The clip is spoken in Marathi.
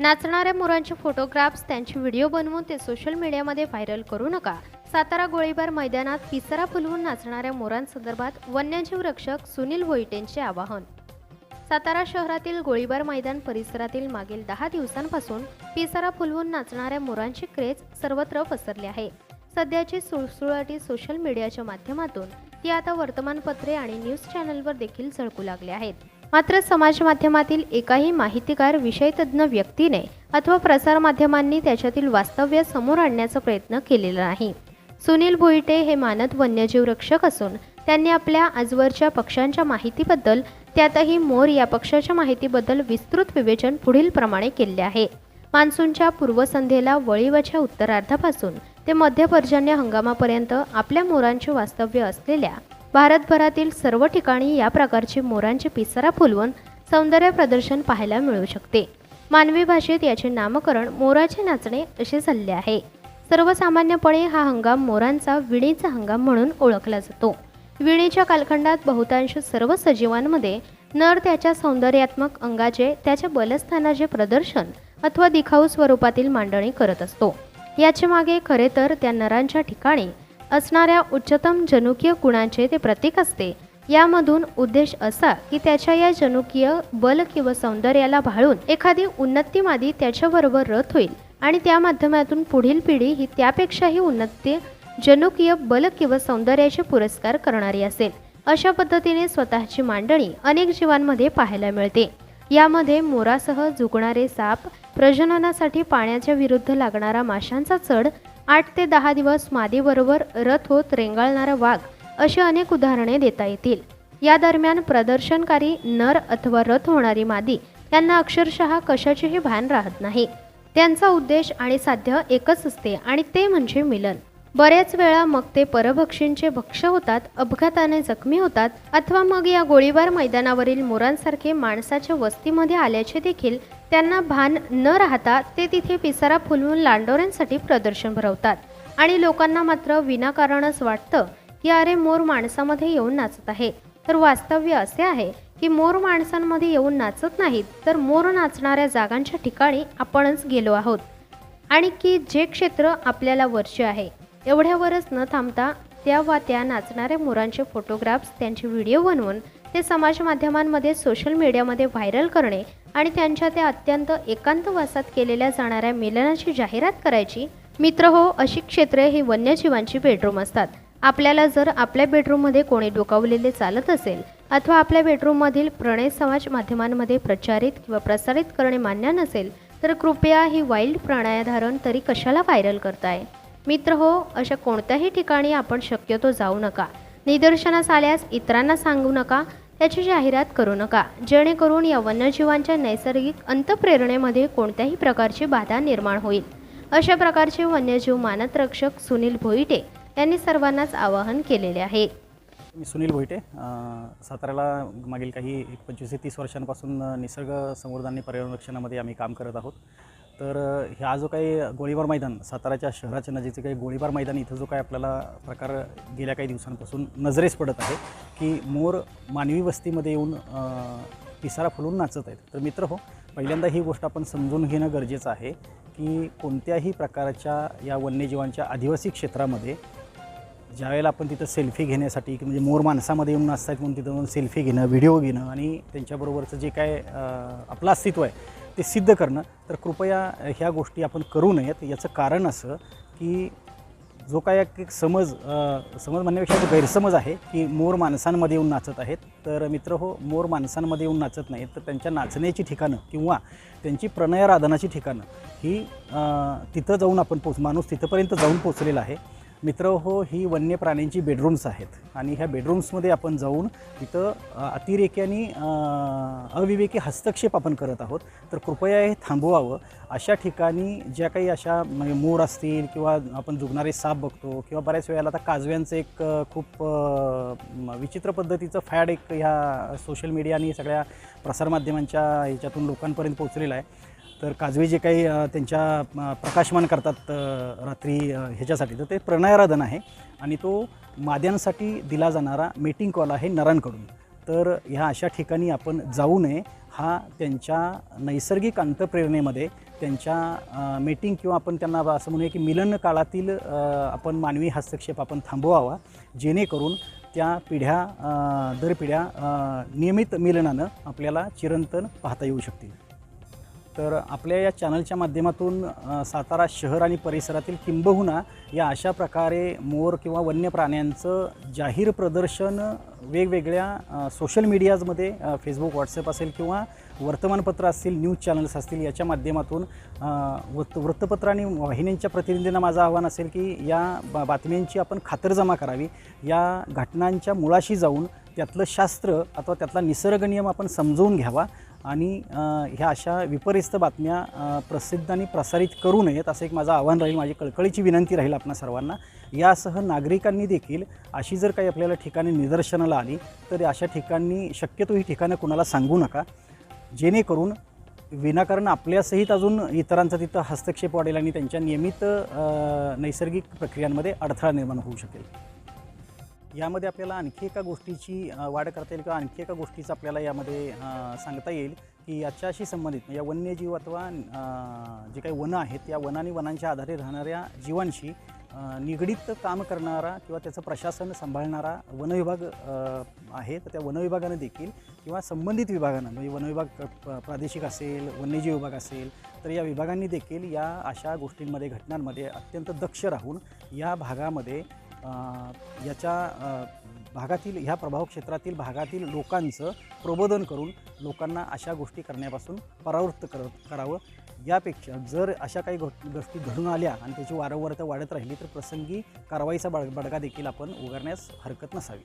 नाचणाऱ्या मुरांचे फोटोग्राफ्स त्यांचे व्हिडिओ बनवून ते सोशल मीडियामध्ये व्हायरल करू नका. सातारा गोळीबार मैदानात पिसरा फुलवून नाचणाऱ्या मोरांसंदर्भात वन्यजीव रक्षक सुनील भोईटेंचे आवाहन. सातारा शहरातील गोळीबार मैदान परिसरातील मागील दहा दिवसांपासून पिसारा फुलवून नाचणाऱ्या मोरांची क्रेज सर्वत्र पसरली आहे. सध्याची सुळसुळाटी सोशल मीडियाच्या माध्यमातून ती आता वर्तमानपत्रे आणि न्यूज चॅनलवर देखील झळकू लागले आहेत. मात्र समाज माध्यमातील एकाही माहितीकार विषयतज्ञ व्यक्तीने अथवा प्रसारमाध्यमांनी त्याच्यातील वास्तव्य समोर आणण्याचा प्रयत्न केलेला नाही. सुनील भोईटे हे मानद वन्यजीव रक्षक असून त्यांनी आपल्या आजवरच्या पक्षांच्या माहितीबद्दल त्यातही मोर या पक्षाच्या माहितीबद्दल विस्तृत विवेचन पुढील प्रमाणे केले आहे. मान्सूनच्या पूर्वसंध्येला वळीवाच्या उत्तरार्धापासून ते मध्य पर्जन्य हंगामापर्यंत आपल्या मोरांचे वास्तव्य असलेल्या भारतभरातील सर्व ठिकाणी या प्रकारचे मोरांचे पिसारा फुलवून सौंदर्य प्रदर्शन पाहायला मिळू शकते. मानवी भाषेत याचे नामकरण मोराचे नाचणे असे झाले आहे. सर्वसामान्यपणे हा हंगाम मोरांचा विणीचा हंगाम म्हणून ओळखला जातो. विणीच्या कालखंडात बहुतांश सर्व सजीवांमध्ये नर त्याच्या सौंदर्यात्मक अंगाचे त्याच्या बलस्थानाचे प्रदर्शन अथवा दिखाऊ स्वरूपातील मांडणी करत असतो. याचे मागे खरे तर त्या नरांच्या ठिकाणी असणाऱ्या उच्चतम जनुकीय गुणांचे ते प्रतीक असते. यामधून उद्देश असा की त्याच्या या जनुकीय बल किंवा सौंदर्याला भाळून एखादी उन्नतीमादी त्याच्याबरोबर रथ होईल आणि त्या माध्यमातून पुढील पिढी ही त्यापेक्षाही उन्नती जनुकीय बल किंवा सौंदर्याचे पुरस्कार करणारी असेल. अशा पद्धतीने स्वतःची मांडणी अनेक जीवांमध्ये पाहायला मिळते. यामध्ये मोरासह झुकणारे साप प्रजननासाठी पाण्याच्या विरुद्ध लागणारा माशांचा चढ आठ ते दहा दिवस मादीबरोबर रथ होत रेंगाळणारा वाघ अशी अनेक उदाहरणे देता येतील. या दरम्यान प्रदर्शनकारी नर अथवा रथ होणारी मादी यांना अक्षरशः कशाचेही भान राहत नाही. त्यांचा उद्देश आणि साध्य एकच असते आणि ते म्हणजे मिलन. बऱ्याच वेळा मग ते परभक्षींचे भक्ष होतात अपघाताने जखमी होतात अथवा मग या गोळीबार मैदानावरील मोरांसारखे माणसाच्या वस्तीमध्ये आल्याचे देखील त्यांना भान न राहता ते तिथे पिसारा फुलवून लांडोऱ्यांसाठी प्रदर्शन भरवतात. आणि लोकांना मात्र विनाकारणच वाटतं की अरे मोर माणसामध्ये येऊन नाचत आहे. तर वास्तव्य असे आहे की मोर माणसांमध्ये येऊन नाचत नाहीत तर मोर नाचणाऱ्या जागांच्या ठिकाणी आपणच गेलो आहोत. आणि की जे क्षेत्र आपल्याला वर्ष आहे एवढ्यावरच न थांबता त्या वा त्या नाचणाऱ्या मोरांचे फोटोग्राफ्स त्यांचे व्हिडिओ बनवून ते समाज माध्यमांमध्ये सोशल मीडियामध्ये व्हायरल करणे आणि त्यांच्या त्या अत्यंत एकांतवासात केलेल्या जाणाऱ्या मिलनाची जाहिरात करायची मित्र हो अशी क्षेत्रे ही वन्यजीवांची बेडरूम असतात. आपल्याला जर आपल्या बेडरूममध्ये कोणी डोकावलेले चालत असेल अथवा आपल्या बेडरूममधील प्रणय समाज माध्यमांमध्ये प्रचारित किंवा प्रसारित करणे मान्य नसेल तर कृपया ही वाईल्ड प्रणयधारण तरी कशाला व्हायरल करताय? मित्र हो अशा कोणत्याही ठिकाणी आपण शक्यतो जाऊ नका. निदर्शनास आल्यास इतरांना सांगू नका त्याची जाहिरात करू नका. जेणेकरून या वन्यजीवांच्या नैसर्गिक अंतप्रेरणेमध्ये कोणत्याही प्रकारची बाधा निर्माण होईल. अशा प्रकारचे वन्यजीव मानतरक्षक सुनील भोईटे यांनी सर्वांनाच आवाहन केलेले आहे. मी सुनील भोईटे साताऱ्याला मागील काही एक पंचवीस ते तीस वर्षांपासून निसर्ग संवर्धन आणि पर्यावरण रक्षणामध्ये आम्ही काम करत आहोत. तर ह्या जो काही गोळीबार मैदान साताऱ्याच्या शहराच्या नजीकचे काही गोळीबार मैदान इथं जो काही आपल्याला प्रकार गेल्या काही दिवसांपासून नजरेस पडत आहे की मोर मानवी वस्तीमध्ये येऊन पिसारा फुलून नाचत आहेत. तर मित्र हो पहिल्यांदा ही गोष्ट आपण समजून घेणं गरजेचं आहे की कोणत्याही प्रकारच्या या वन्यजीवांच्या आदिवासी क्षेत्रामध्ये ज्यावेळेला आपण तिथं सेल्फी घेण्यासाठी की म्हणजे मोर माणसामध्ये येऊन असतात म्हणून तिथं जाऊन सेल्फी घेणं व्हिडिओ घेणं आणि त्यांच्याबरोबरचं जे काय आपलं अस्तित्व आहे ते सिद्ध करणं तर कृपया ह्या गोष्टी आपण करू नयेत. याचं कारण असं की जो काय एक एक समज समज म्हणण्यापेक्षा जो गैरसमज आहे की मोर माणसांमध्ये येऊन नाचत आहेत. तर मित्र हो मोर माणसांमध्ये येऊन नाचत नाहीत. तर त्यांच्या नाचण्याची ठिकाणं किंवा त्यांची प्रणयाराधनाची ठिकाणं ही तिथं जाऊन आपण पोच माणूस तिथंपर्यंत जाऊन पोचलेला आहे. मित्र हो ही वन्य प्राण्यांची बेडरूम्स आहेत. आणि ह्या बेडरूम्समध्ये आपण जाऊन तिथं अतिरेक्याने अविवेकी हस्तक्षेप आपण करत आहोत. तर कृपया हे थांबवावं. अशा ठिकाणी ज्या काही अशा म्हणजे मोर असतील किंवा आपण जुगणारे साप बघतो किंवा बऱ्याच वेळेला आता काजव्यांचं एक खूप विचित्र पद्धतीचं फॅड एक ह्या सोशल मीडिया आणि सगळ्या प्रसारमाध्यमांच्या ह्याच्यातून लोकांपर्यंत पोहोचलेलं आहे. तर काजवे जे काही त्यांच्या प्रकाशमान करतात रात्री ह्याच्यासाठी तर ते प्रणयाराधन आहे. आणि तो माद्यांसाठी दिला जाणारा मीटिंग कॉल आहे नरांकडून. तर ह्या अशा ठिकाणी आपण जाऊ नये. हा त्यांच्या नैसर्गिक अंतप्रेरणेमध्ये त्यांच्या मेटिंग किंवा आपण त्यांना असं म्हणूया की मिलन काळातील आपण मानवी हस्तक्षेप आपण थांबवावा. जेणेकरून त्या पिढ्या दर पिढ्या नियमित मिलनानं आपल्याला चिरंतन पाहता येऊ शकतील. तर आपल्या या चॅनलच्या माध्यमातून सातारा शहर आणि परिसरातील किंबहुना या अशा प्रकारे मोर किंवा वन्य प्राण्यांचं जाहीर प्रदर्शन वेगवेगळ्या सोशल मीडियाजमध्ये फेसबुक व्हॉट्सअप असेल किंवा वर्तमानपत्र असतील न्यूज चॅनल्स असतील याच्या माध्यमातून वृत्त वृत्तपत्र आणि वाहिन्यांच्या प्रतिनिधींना माझं आव्हान असेल की या बा बातम्यांची आपण खातरजमा करावी. या घटनांच्या मुळाशी जाऊन त्यातलं शास्त्र अथवा त्यातला निसर्ग नियम आपण समजवून घ्यावा. आणि ह्या अशा विपरीस्त बातम्या प्रसिद्ध आणि प्रसारित करू नयेत असं एक माझं आव्हान राहील माझी कळकळीची विनंती राहील आपणा सर्वांना. यासह नागरिकांनी देखील अशी जर काही आपल्याला ठिकाणी निदर्शनाला आली तर अशा ठिकाणी शक्यतो ही ठिकाणं कुणाला सांगू नका. जेणेकरून विनाकारण आपल्यासहित अजून इतरांचा तिथं हस्तक्षेप वाढेल आणि त्यांच्या नियमित नैसर्गिक प्रक्रियांमध्ये अडथळा निर्माण होऊ शकेल. यामध्ये आपल्याला आणखी एका गोष्टीची वाढ करता येईल किंवा आणखी एका गोष्टीचं आपल्याला यामध्ये सांगता येईल की याच्याशी संबंधित या वन्यजीव अथवा जे काही वनं आहेत या वन आणि वनांच्या आधारे राहणाऱ्या जीवांशी निगडीत काम करणारा किंवा त्याचं प्रशासन सांभाळणारा वनविभाग आहे तर त्या वनविभागाने देखील किंवा संबंधित विभागानं म्हणजे वनविभाग प- प्रादेशिक असेल वन्यजीव विभाग असेल तर या विभागांनी देखील या अशा गोष्टींमध्ये घटनांमध्ये अत्यंत दक्ष राहून या भागामध्ये याच्या भागातील ह्या प्रभाव क्षेत्रातील भागातील लोकांचं प्रबोधन करून लोकांना अशा गोष्टी करण्यापासून परावृत्त कर करावं. यापेक्षा जर अशा काही गो गोष्टी घडून आल्या आणि त्याची वारंवारता वाढत राहिली तर प्रसंगी कारवाईचा बड बडगा देखील आपण उगारण्यास हरकत नसावी.